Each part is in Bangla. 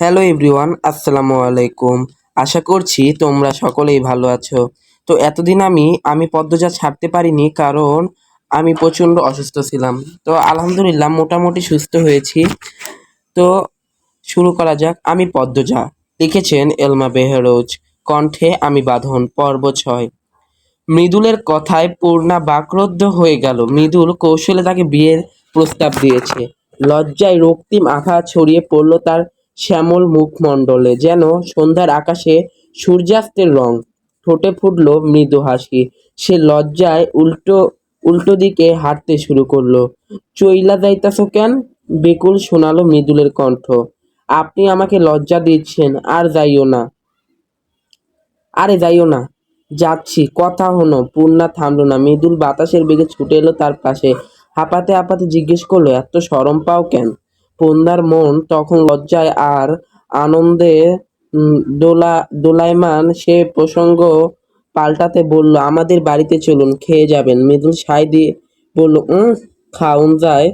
হ্যালো এভরিওয়ান আসসালামু আলাইকুম। আশা করছি তোমরা সকলেই ভালো আছো। তো এতদিন আমি আমি পদ্মজা ছাড়তে পারিনি কারণ আমি প্রচণ্ড অসুস্থ ছিলাম। তো আলহামদুলিল্লাহ মোটামুটি সুস্থ হয়েছি। তো শুরু করা যাক। আমি পদ্মজা, লিখেছেন এলমা বেহরোজ, কণ্ঠে আমি বাঁধন, পর্ব ছয়। মৃদুলের কথায় পূর্ণা বাকরুদ্ধ হয়ে গেল। মৃদুল কৌশলে তাকে বিয়ের প্রস্তাব দিয়েছে। লজ্জায় রক্তিম আভা ছড়িয়ে পড়ল তার শ্যামল মুখমণ্ডলে যেন সন্ধ্যার আকাশে সূর্যাস্তের রং। ঠোঁটে ফুটল মৃদু হাসি। সে লজ্জায় উল্টো উল্টো দিকে হাঁটতে শুরু করল। চইলা যাইতাছো কেন? বেকুল শোনালো মৃদুলের কণ্ঠ। আপনি আমাকে লজ্জা দিচ্ছেন, আর যাইও না। আরে যাইও না। যাচ্ছি, কথা হলো, পূর্ণা থামলো না। মৃদুল বাতাসের বেগে ছুটে এলো তার পাশে। হাঁপাতে হাঁপাতে জিজ্ঞেস করল, এত সরম পাও কেন? পূর্ণার মন তখন লজ্জায় আর আনন্দে দোলা, দোলায়মান সে প্রসঙ্গ পাল্টাতে বলল, আমাদের বাড়িতে চলুন, খেয়ে যাবেন। মৃদুল সাই দিয়ে বলল, উম খাউন যায়।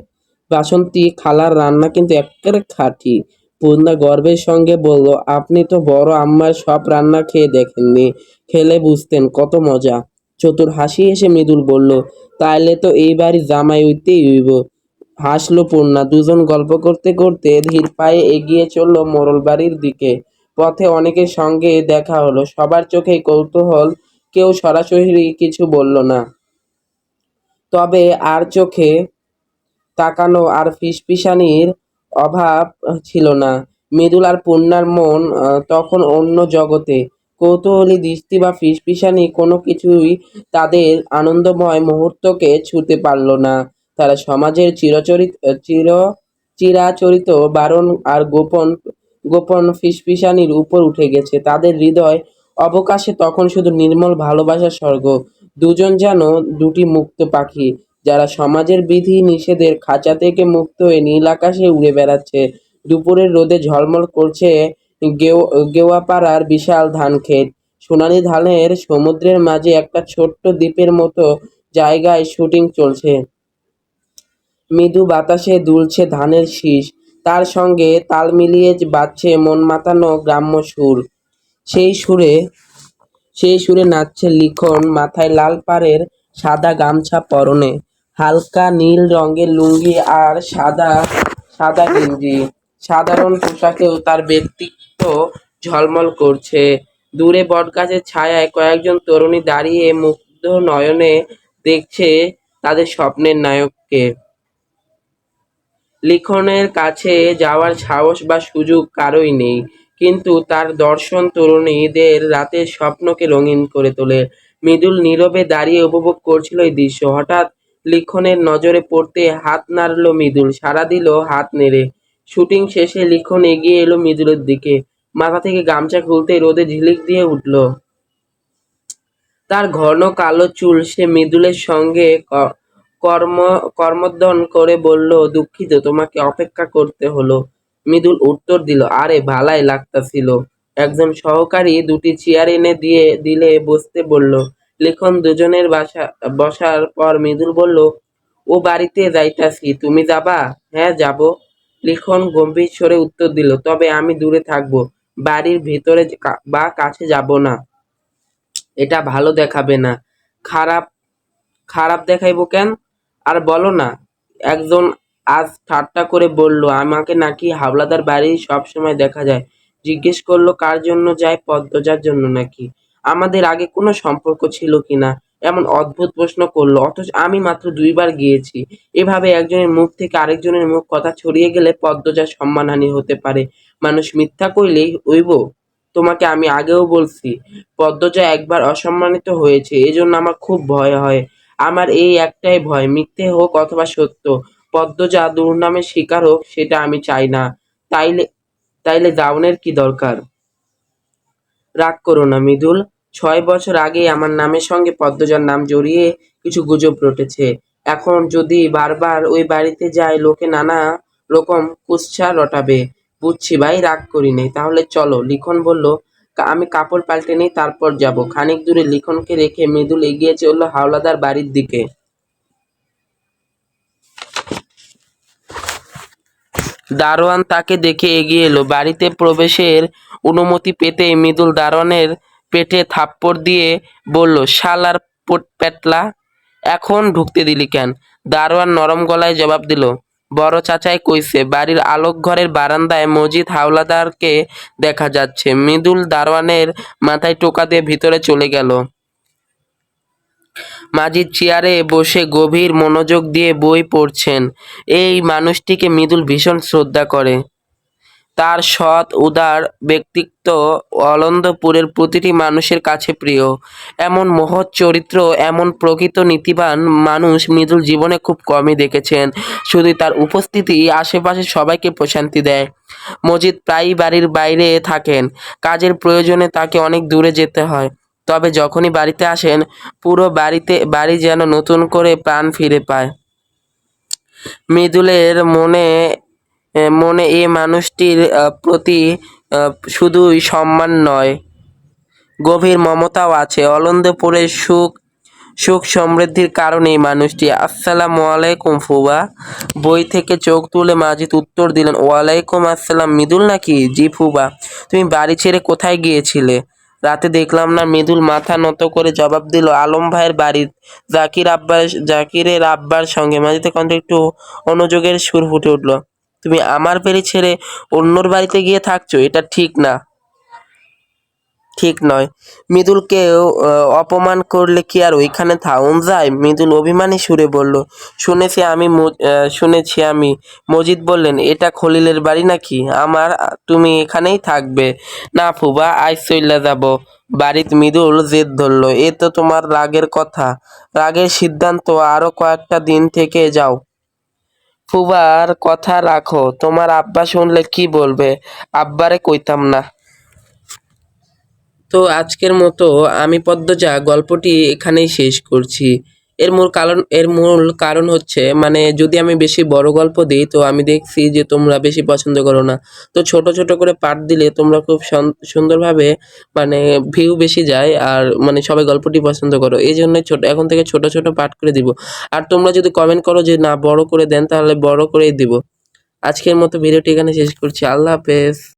বাসন্তী খালার রান্না কিন্তু একেবারে খাঁটি। পূর্ণা গর্বের সঙ্গে বলল, আপনি তো বড় আম্মার সব রান্না খেয়ে দেখেননি, খেলে বুঝতেন কত মজা। চতুর হাসি হেসে মৃদুল বলল, তাইলে তো এই বাড়ি জামাই উইতেই হইব। হাসলো পূর্ণা। দুজন গল্প করতে করতে ধীর পায়ে এগিয়ে চলল মোড়ল বাড়ির দিকে। পথে অনেকের সঙ্গে দেখা হলো। সবার চোখে কৌতূহল। কেউ সরাসরি কিছু বলল না। তবে আর চোখে তাকানো আর ফিসফিসানির অভাব ছিল না। মৃদুল আর পূর্ণার মন তখন অন্য জগতে। কৌতূহলী দৃষ্টি বা ফিসফিসানি কোনো কিছুই তাদের আনন্দময় মুহূর্তকে ছুতে পারল না। তারা সমাজের চিরচরিত চির চিরাচরিত, বারণ আর গোপন গোপন ফিসফিসানির উপর উঠে গেছে। তাদের হৃদয় অবকাশে তখন শুধু নির্মল ভালোবাসার স্বর্গ। দুজন যেন দুটি মুক্ত পাখি, যারা সমাজের বিধি নিষেধের খাঁচা থেকে মুক্ত হয়ে নীল আকাশে উড়ে বেড়াচ্ছে। দুপুরের রোদে ঝলমল করছে গেও, গেওয়াপাড়ার বিশাল ধান ক্ষেত। সোনালি ধানের সমুদ্রের মাঝে একটা ছোট্ট দ্বীপের মতো জায়গায় শুটিং চলছে। মৃদু বাতাসে দুলছে ধানের শীষ। তার সঙ্গে তাল মিলিয়ে বাজছে মন মাতানো গ্রাম্য সুর। সেই সুরে সেই সুরে নাচছে লিখন মাথায় লাল পাড়ের সাদা গামছা পরনে। হালকা নীল রঙের লুঙ্গি আর সাদা সাদা গেঞ্জি। সাধারণ পোশাকেও তার ব্যক্তিত্ব ঝলমল করছে। দূরে বটগাছের ছায়ায় কয়েকজন তরুণী দাঁড়িয়ে মুগ্ধ নয়নে দেখছে তাদের স্বপ্নের নায়ককে। লিখনের কাছে যাওয়ার সাহস বা সুযোগ কারোই নেই। কিন্তু তার দর্শন তরুণীদের রাতের স্বপ্নকে রঙিন করে তোলে। মৃদুল নীরবে দাঁড়িয়ে উপভোগ করছিল এই দৃশ্য। হঠাৎ লিখনের নজরে পড়তে হাত নাড়ল মৃদুল। সারা দিল হাত নেড়ে। শুটিং শেষে লিখন এগিয়ে এলো মৃদুলের দিকে। মাথা থেকে গামছা খুলতে রোদে ঝিলিক দিয়ে উঠল। তার ঘন কালো চুল সে মৃদুলের সঙ্গে কর্ম কর্মদ্বন করে বলল, দুঃখিত, তোমাকে অপেক্ষা করতে হলো। মৃদুল উত্তর দিল, আরে, ভালাই লাগতাছিল। একজন সহকারী দুটি চেয়ার এনে দিয়ে, দিলে বসতে বলল, লিখন দুজনের বাসা, বসার পর মৃদুল বলল, ও বাড়িতে যাইতাছি, তুমি যাবা? হ্যাঁ যাব। লিখন গম্ভীর স্বরে উত্তর দিল, তবে আমি দূরে থাকব, বাড়ির ভিতরে বা কাছে যাব না। এটা ভালো দেখাবে না। খারাপ খারাপ দেখাইবো কেন? আর বলো না, একজন আজ ঠাট্টা করে বলল, আমাকে নাকি হাওলাদার বাড়ি সব সময় দেখা যায়। জিজ্ঞেস করল, কার জন্য যায়, পদ্মজার জন্য নাকি? আমাদের আগে কোনো সম্পর্ক ছিল কিনা এমন অদ্ভুত প্রশ্ন করল, অথচ আমি মাত্র দুইবার গিয়েছি। এভাবে একজনের মুখ থেকে আরেকজনের মুখ কথা ছড়িয়ে গেলে পদ্মজার সম্মানহানি হতে পারে। মানুষ মিথ্যা কইলেই হইব? তোমাকে আমি আগেও বলছি, পদ্মজা একবার অসম্মানিত হয়েছে, এজন্য আমার খুব ভয় হয়। আমার এই একটাই ভয়, মিথ্যে হোক অথবা সত্য পদ্মজা দুর্নামের শিকার হোক সেটা আমি চাই না। তাইলে তাইলে দাউনের কি দরকার? রাগ করো না মৃদুল, ছয় বছর আগে আমার নামের সঙ্গে পদ্মজার নাম জড়িয়ে কিছু গুজব রটেছে। এখন যদি বারবার ওই বাড়িতে যায়, লোকে নানা রকম কুৎসা রটাবে। বুঝছি ভাই, রাগ করি নেই তাহলে চলো, লিখন বলল "কা- আমি কাপড় পাল্টে নিই, তারপর যাব। খানিক দূরে লিখনকে রেখে মৃদুল এগিয়ে চলল হাওলাদার বাড়ির দিকে। দারোয়ান তাকে দেখে এগিয়ে এলো। বাড়িতে প্রবেশের অনুমতি পেতে মৃদুল দারোয়ানের পেটে থাপ্পড় দিয়ে বলল, শালার পোট, পেটলা, এখন ঢুকতে দিলি কেন? দারোয়ান নরম গলায় জবাব দিল বড় চাচাই কইছে, বাড়ির আলোক ঘরের বারান্দায় মজিদ হাওলাদারকে দেখা যাচ্ছে। মৃদুল দারওয়ানের মাথায় টোকা দিয়ে ভিতরে চলে গেল। মাজিদ চেয়ারে বসে গভীর মনোযোগ দিয়ে বই পড়ছেন। এই মানুষটিকে মৃদুল ভীষণ শ্রদ্ধা করে। তার সৎ, উদার ব্যক্তিত্ব অলন্দপুরের প্রতিটি মানুষের কাছে প্রিয়। এমন মহৎ চরিত্র, এমন প্রকৃত নীতিবান মানুষ মৃদুল জীবনে খুব কমই দেখেছেন। শুধু তার উপস্থিতি আশেপাশে সবাইকে প্রশান্তি দেয়। মজিদ প্রায়ই বাড়ির বাইরে থাকেন। কাজের প্রয়োজনে তাকে অনেক দূরে যেতে হয়। তবে যখনই বাড়িতে আসেন, পুরো বাড়িতে, বাড়ি যেন নতুন করে প্রাণ ফিরে পায়। মৃদুলের মনে মনে এ মানুষটির প্রতি শুধুই সম্মান নয়, গভীর মমতাও আছে। অলন্দপুরের সুখ সুখ সমৃদ্ধির কারণে এই মানুষটি, আসসালামু আলাইকুম ফুবা, বই থেকে চোখ তুলে মাজিদ উত্তর দিলেন, ওয়ালাইকুম আসসালাম, মৃদুল নাকি? জি ফুবা, তুমি বাড়ি ছেড়ে কোথায় গিয়েছিলে? রাতে দেখলাম না, মৃদুল মাথা নত করে জবাব দিল, আলম ভাইয়ের বাড়ি, জাকির আব্বার জাকিরের আব্বার সঙ্গে। মাঝিতে কণ্ঠে একটু অনুযোগের সুর ফুটে উঠল। তুমি আমার বাড়ি ছেড়ে অন্যর বাড়িতে গিয়ে থাকছো এটা ঠিক না। ঠিক নয়। মৃদুলকেও আহ, অপমান করলে কি আর ওইখানে থাউন যায়? মৃদুল অভিমানী সুরে বলল শুনেছি আমি শুনেছি আমি। মজিদ বললেন এটা খলিলের বাড়ি নাকি? আমার তুমি এখানেই থাকবে। না ফুবা আজ চইলা যাব। বাড়িত মৃদুল জেদ ধরলো এ তো তোমার রাগের কথা। রাগের সিদ্ধান্ত আরও কয়েকটা দিন থেকে যাও। ফুবার কথা রাখো, তোমার আব্বা শুনলে কি বলবে? আব্বারে কইতাম না। তো আজকের মতো আমি পদ্মজা গল্পটি এখানেই শেষ করছি। এর মূল কারণ, এর মূল কারণ হচ্ছে মানে যদি আমি বেশি বড় গল্প দিই, তো আমি দেখছি যে তোমরা বেশি পছন্দ করো না। তো ছোট ছোট করে পাঠ দিলে তোমরা খুব সুন্দরভাবে মানে ভিউ বেশি যায় আর মানে সবাই গল্পটি পছন্দ করো। এই জন্য ছোট, এখন থেকে ছোট ছোট পাঠ করে দিব। আর তোমরা যদি কমেন্ট করো যে না, বড় করে দেন, তাহলে বড় করেই দিব। আজকের মতো ভিডিওটি এখানে শেষ করছি। আল্লাহ হাফেজ।